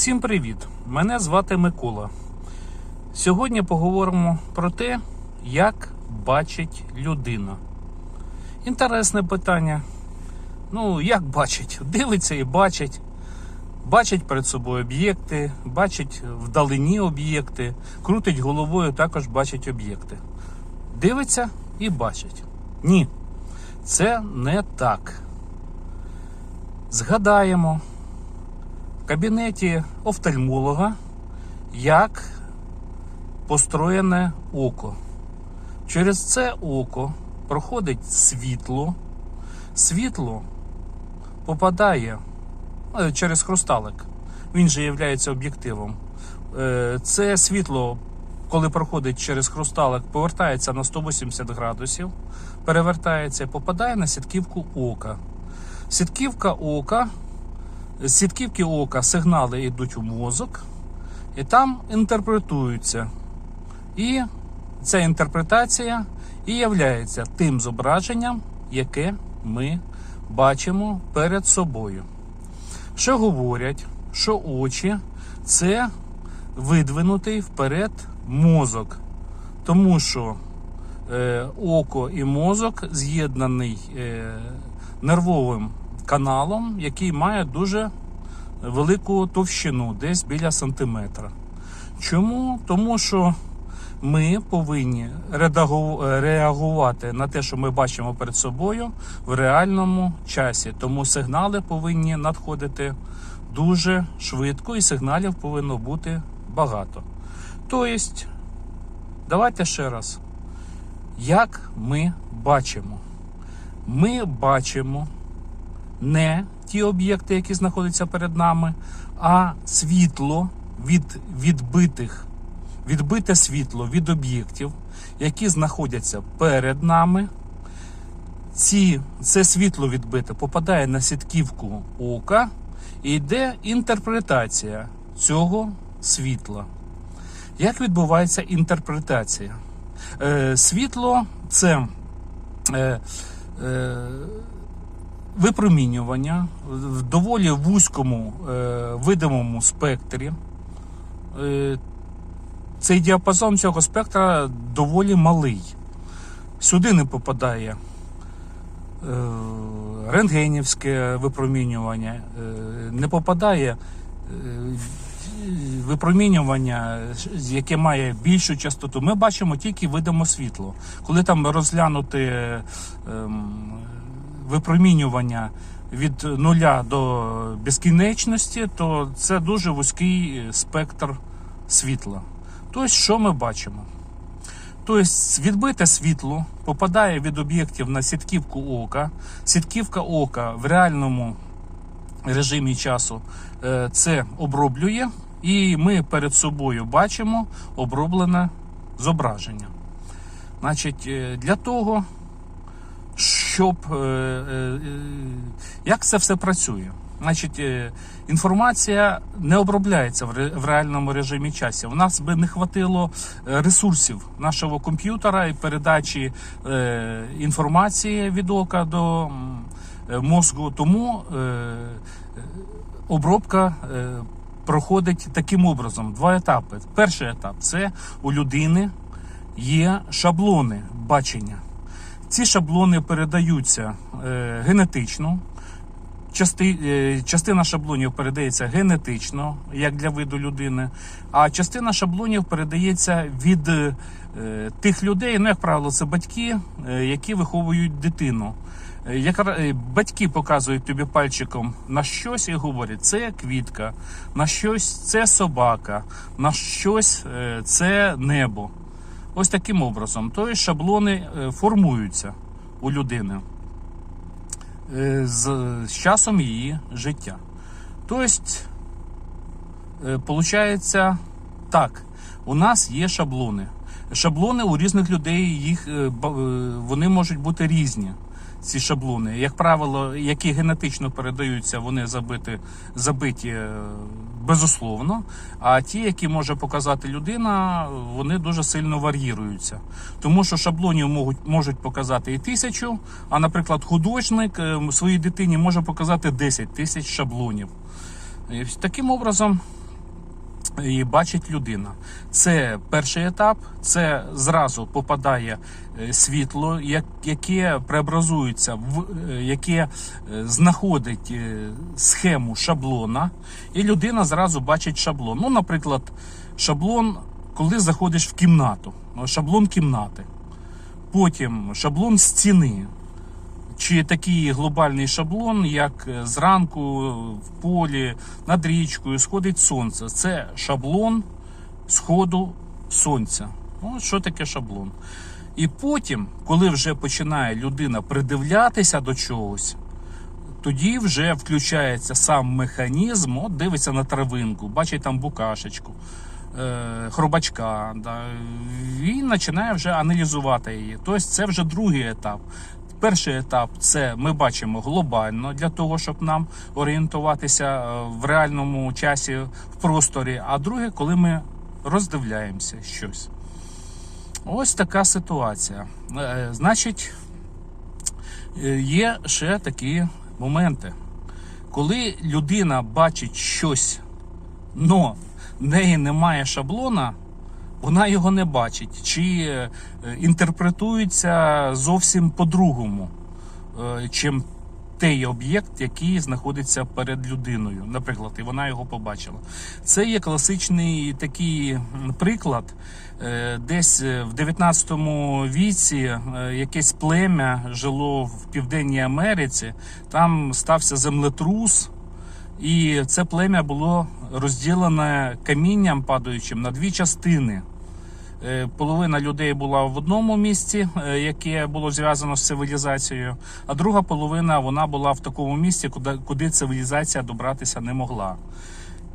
Всім привіт! Мене звати Микола. Сьогодні поговоримо про те, як бачить людина. Інтересне питання. Ну, як бачить? Дивиться і бачить. Бачить перед собою об'єкти, бачить вдалині об'єкти, крутить головою, також бачить об'єкти. Дивиться і бачить. Ні, це не так. Згадаємо кабінеті офтальмолога, як построєне око. Через це око проходить світло. Світло попадає е, через хрусталик. Він же є об'єктивом. Е, Це світло, коли проходить через хрусталик, повертається на 180 градусів, перевертається попадає на сітківку ока. Сітківка ока з сітківки ока сигнали йдуть у мозок, і там інтерпретуються. І ця інтерпретація і являється тим зображенням, яке ми бачимо перед собою. Що говорять, що очі це видвинутий вперед мозок, тому що е, око і мозок з'єднаний е, нервовим каналом, який має дуже велику товщину, десь біля сантиметра. Чому? Тому що ми повинні реагувати на те, що ми бачимо перед собою в реальному часі. Тому сигнали повинні надходити дуже швидко, і сигналів повинно бути багато. Тобто, давайте ще раз. Як ми бачимо? Ми бачимо не ті об'єкти, які знаходяться перед нами, а світло від відбитих, відбите світло від об'єктів, які знаходяться перед нами. Ці, це світло відбите попадає на сітківку ока і йде інтерпретація цього світла. Як відбувається інтерпретація? Е, світло це е, е, випромінювання в доволі вузькому е, видимому спектрі. Е, цей діапазон цього спектра доволі малий. Сюди не попадає е, рентгенівське випромінювання, не попадає випромінювання, яке має більшу частоту. Ми бачимо тільки видимо світло. Коли там розглянути ем, випромінювання від нуля до безкінечності, то це дуже вузький спектр світла. Тобто, що ми бачимо? Тобто, відбите світло попадає від об'єктів на сітківку ока. Сітківка ока в реальному режимі часу е, це оброблює, і ми перед собою бачимо оброблене зображення. Значить, е, для того, щоб е, е, е, як це все працює? Значить, інформація не обробляється в ре- реальному режимі часу. У нас би не хватило ресурсів нашого комп'ютера і передачі інформації від ока до мозку. Тому обробка проходить таким образом: два етапи. Перший етап це у людини є шаблони бачення. Ці шаблони передаються е, генетично. Части, е, частина шаблонів передається генетично, як для виду людини, а частина шаблонів передається від е, тих людей, ну, як правило, це батьки, е, які виховують дитину. Е, Як е, батьки показують тобі пальчиком на щось і говорять, це квітка, на щось це собака, на щось це небо. Ось таким образом. Тобто шаблони е, формуються у людини е, з, з часом її життя. Тобто, виходить так, у нас є шаблони. Шаблони у різних людей їх е, е, вони можуть бути різні. Ці шаблони, як правило, які генетично передаються, вони забиті, забиті е, безусловно. А ті, які може показати людина, вони дуже сильно вар'їруються. Тому що шаблонів можуть, можуть показати і тисячу, а, наприклад, художник е, своїй дитині може показати 10 тисяч шаблонів. І таким образом і бачить людина. Це перший етап, це зразу попадає е, світло, яке преобразується е, яке е, знаходить схему шаблона, і людина зразу бачить шаблон. Ну, наприклад, шаблон, коли заходиш в кімнату, шаблон кімнати, потім шаблон стіни. Чи такий глобальний шаблон, як е, зранку в полі над річкою сходить сонце. Це шаблон сходу сонця. Ось що таке шаблон. І потім, коли вже починає людина придивлятися до чогось, тоді вже включається сам механізм, от дивиться на травинку, бачить там букашечку, е, хробачка. Да, він починає вже аналізувати її. Тобто це вже другий етап. Перший етап це ми бачимо глобально для того, щоб нам орієнтуватися е, в реальному часі в просторі. А друге, коли ми роздивляємося щось. Ось така ситуація. Е, Значить, є ще такі моменти. Коли людина бачить щось, но в неї немає шаблона, вона його не бачить, чи е, інтерпретується зовсім по-другому, е, чим той об'єкт, який знаходиться перед людиною, наприклад, і вона його побачила. Це є класичний такий приклад. Е, Десь в 19 віці якесь плем'я жило в Південній Америці, там стався землетрус. І це плем'я було розділене камінням падаючим на дві частини. Е, Половина людей була в одному місці, е, яке було зв'язано з цивілізацією, а друга половина вона була в такому місці, куди, куди цивілізація добратися не могла.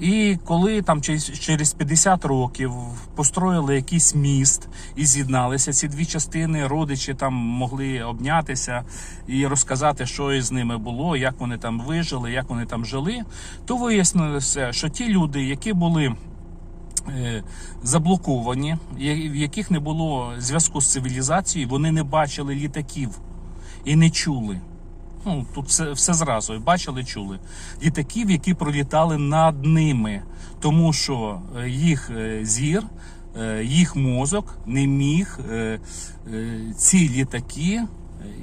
І коли там через через 50 років построїли якийсь міст і з'єдналися ці дві частини, родичі там могли обнятися і розказати, що із ними було, як вони там вижили, як вони там жили, то вияснилося, що ті люди, які були е, заблоковані, в яких не було зв'язку з цивілізацією, вони не бачили літаків і не чули. Ну, тут все, все зразу. Бачили, чули. Літаків, які пролітали над ними, тому що е, їх е, зір, е, їх мозок не міг ці літаки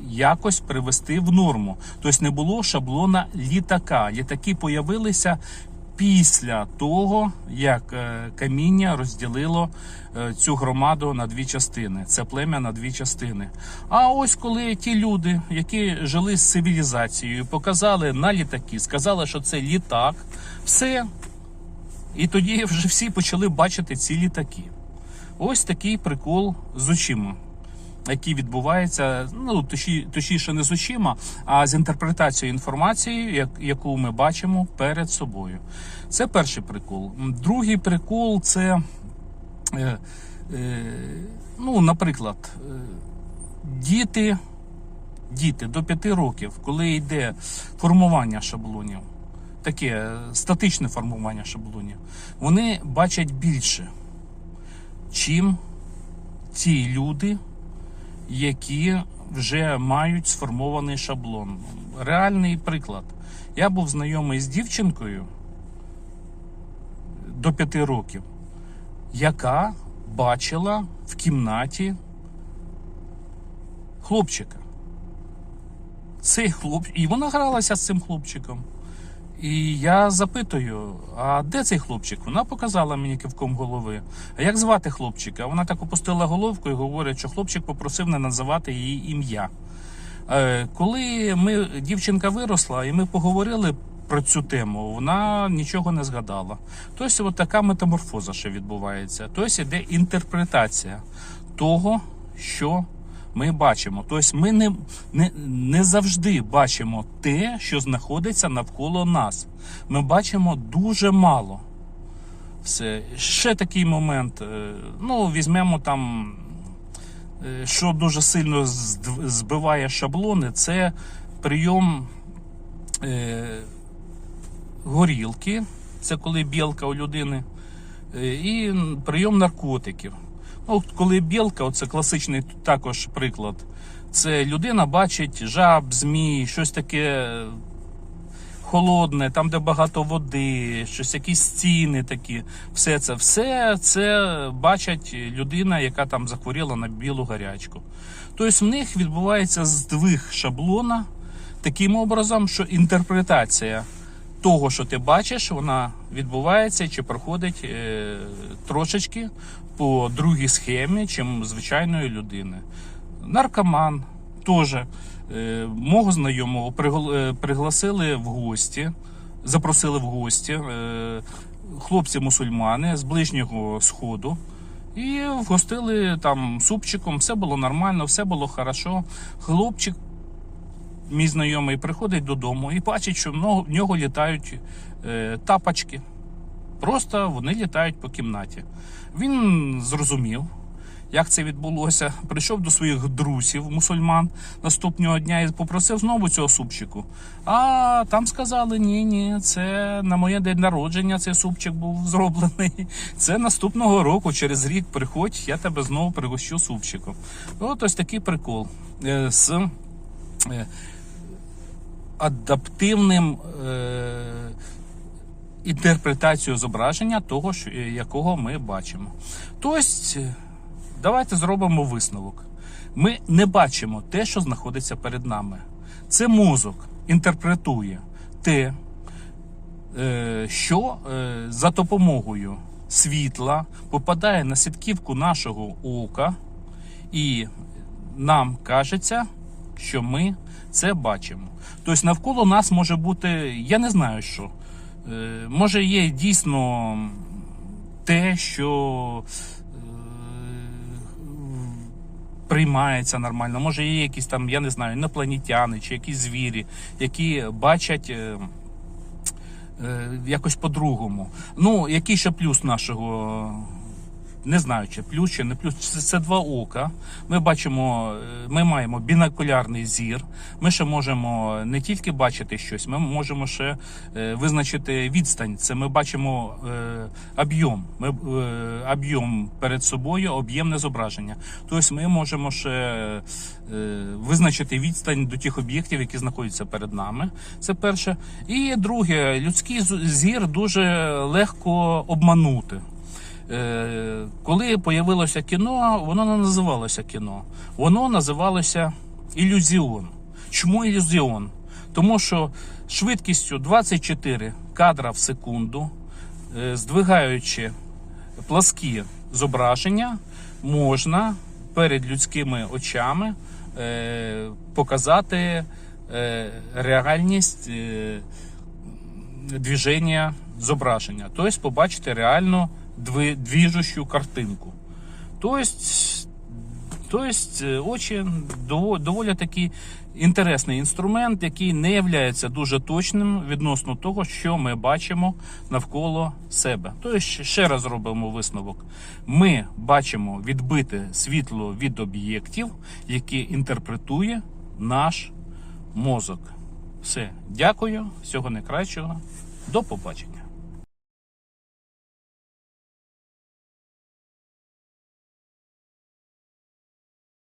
якось привести в норму. Тобто не було шаблона літака. Літаки появилися після того, як е, каміння розділило е, цю громаду на дві частини, це плем'я на дві частини. А ось коли ті люди, які жили з цивілізацією, показали на літаки, сказали, що це літак, все. І тоді вже всі почали бачити ці літаки. Ось такий прикол з очима, який відбувається, ну точніше, не з очима, а з інтерпретацією інформації, яку ми бачимо перед собою. Це перший прикол. Другий прикол це, е, е, ну, наприклад, е, діти, діти до 5 років, коли йде формування шаблонів, таке статичне формування шаблонів, вони бачать більше, чим ті люди, які вже мають сформований шаблон. Реальний приклад. Я був знайомий з дівчинкою до 5 років, яка бачила в кімнаті хлопчика. Цей хлоп... І вона гралася з цим хлопчиком. І я запитую: а де цей хлопчик? Вона показала мені кивком голови. А як звати хлопчика? Вона так опустила головку і говорить, що хлопчик попросив не називати її ім'я. Е, Коли ми, дівчинка виросла і ми поговорили про цю тему, вона нічого не згадала. Тобто, от така метаморфоза ще відбувається. Тобто іде інтерпретація того, що ми бачимо. Тобто ми не, не, не завжди бачимо те, що знаходиться навколо нас. Ми бачимо дуже мало. Все. Ще такий момент. е, Ну, візьмемо там, е, що дуже сильно збиває шаблони, це прийом е, горілки, це коли білка у людини, е, і прийом наркотиків. Ну, от коли білка, це класичний також приклад. Це людина бачить жаб, змій, щось таке холодне, там, де багато води, щось якісь стіни такі. Все це, все це бачить людина, яка там захворіла на білу гарячку. Тобто в них відбувається здвиг шаблона таким образом, що інтерпретація того, що ти бачиш, вона відбувається чи проходить е, трошечки по другій схемі, чим звичайної людини. Наркоман теж е, мого знайомого е, пригласили в гості, запросили в гості хлопці-мусульмани з ближнього сходу. І вгостили там супчиком, все було нормально, все було хорошо. Хлопчик мій знайомий приходить додому і бачить, що в нього- літають е, тапочки. Просто вони літають по кімнаті. Він зрозумів, як це відбулося. Прийшов до своїх друзів, мусульман наступного дня і попросив знову цього супчику. А там сказали: ні, ні, це на моє день народження цей супчик був зроблений. Це наступного року, через рік приходь, я тебе знову пригощу супчиком. От ось такий прикол е, з е, адаптивним. Е, інтерпретацію зображення того, е, якого ми бачимо. Тобто, давайте зробимо висновок. Ми не бачимо те, що знаходиться перед нами. Це мозок інтерпретує те, е, що за допомогою світла попадає на сітківку нашого ока, і нам кажеться, що ми це бачимо. Тобто навколо нас може бути, я не знаю що. Е, Може, є дійсно те, що е, приймається нормально. Може, є якісь там, я не знаю, інопланетяни чи якісь звірі, які бачать. е, Якось по-другому. Ну, який ще плюс нашого не знаю, чи плюс, чи не плюс. Це, це два ока. Ми бачимо, е, ми маємо бінокулярний зір. Ми ще можемо не тільки бачити щось, ми можемо ще е, визначити відстань. Це ми бачимо е, об'єм. Ми об'єм перед собою, об'ємне зображення. Тобто ми можемо ще визначити відстань до тих об'єктів, які знаходяться перед нами. Це перше. І друге, людський зір дуже легко обманути. Е, коли появилося кіно, воно не називалося кіно, воно називалося ілюзіон. Чому ілюзіон? Тому що швидкістю 24 кадра в секунду, е, здвигаючи пласкі зображення, можна перед людськими очами е, показати реальність движення зображення. Тобто побачити реально дви- двіжущу картинку. Тобто, тобто е, очі дово- доволі такий інтересний інструмент, який не є дуже точним відносно того, що ми бачимо навколо себе. Тобто, ще раз робимо висновок. Ми бачимо відбите світло від об'єктів, які інтерпретує наш мозок. Все, дякую, всього найкращого, до побачення.